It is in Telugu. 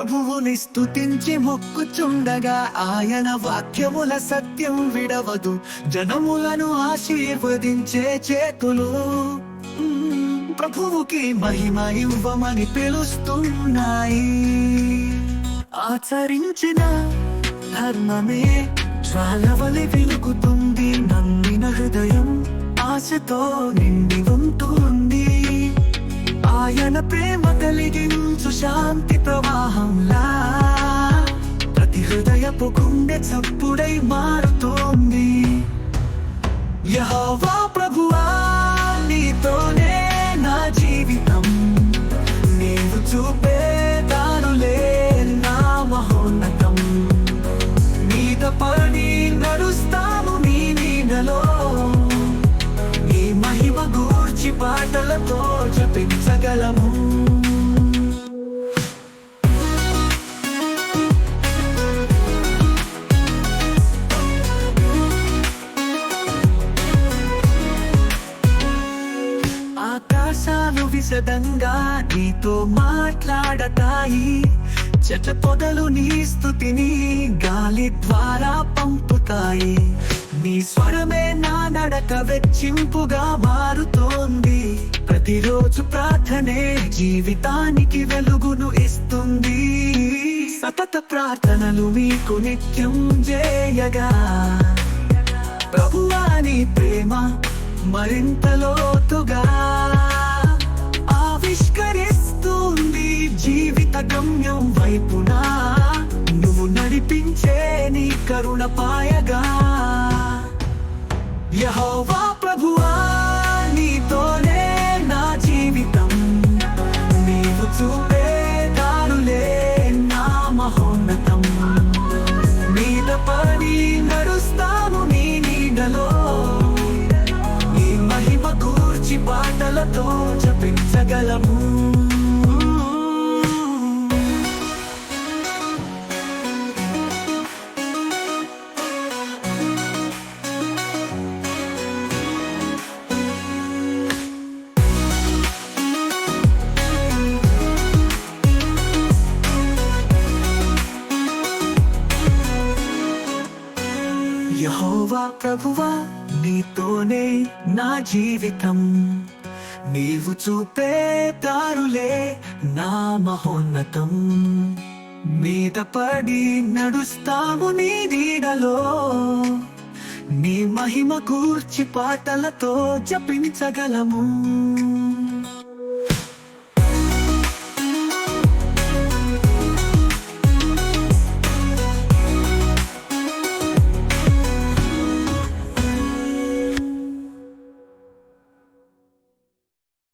ప్రభువుని స్థుతించి మొక్కుచుండగా ఆయన వాక్యముల సత్యం విడవదు. జనములను ఆశీర్వదించే చేతులు. ప్రభువుకి మహిమ ఇవ్వమని పిలుస్తున్నాయి. ఆచరించిన ధర్మమే జ్వాలవలి వెలుగుతుంది. నమ్మిన హృదయం ఆశతో నిండి ఉంటుంది. హృదయపు గుండె చప్పుడై మారుతోంది. యహోవా ప్రభువా నీతోనే నా జీవితం. నీవు చూపే దారులే నా మహోన్నతం. మీద పడి నడుస్తాము నీ నీడలో. నీ మహిమ గూర్చి పాటలతో జపించగలము. ఆకాశాలు విశదంగా నీతో మాట్లాడతాయి. చెట్ల పొదలు నీ స్థుతిని గాలి ద్వారా పంపుతాయి. నీ స్వరమే నా నడక వెచ్చింపుగా మారుతోంది. ప్రతిరోజు ప్రార్థనే జీవితానికి వెలుగును ఇస్తుంది. సతత ప్రార్థనలు మీకు నిత్యం చేయగా. ప్రభువాని ప్రేమ మరింత కరుణ పాయగా యహోవా ప్రభువా నీతోనే నా జీవితం. నీవు చూపే దారులే నా మహోన్నతం. మీద పడి నడుస్తాను నీ నీడలో. నీ మహిమ కూర్చి పాటలతో జపించగలము. యహోవా ప్రభువా నీతోనే నా జీవితం. నీవు చూపే దారులే నా మహోన్నతం. మీద పడి నడుస్తాము నీ నీడలో. నీ మహిమ కూర్చి పాటలతో జపించగలము.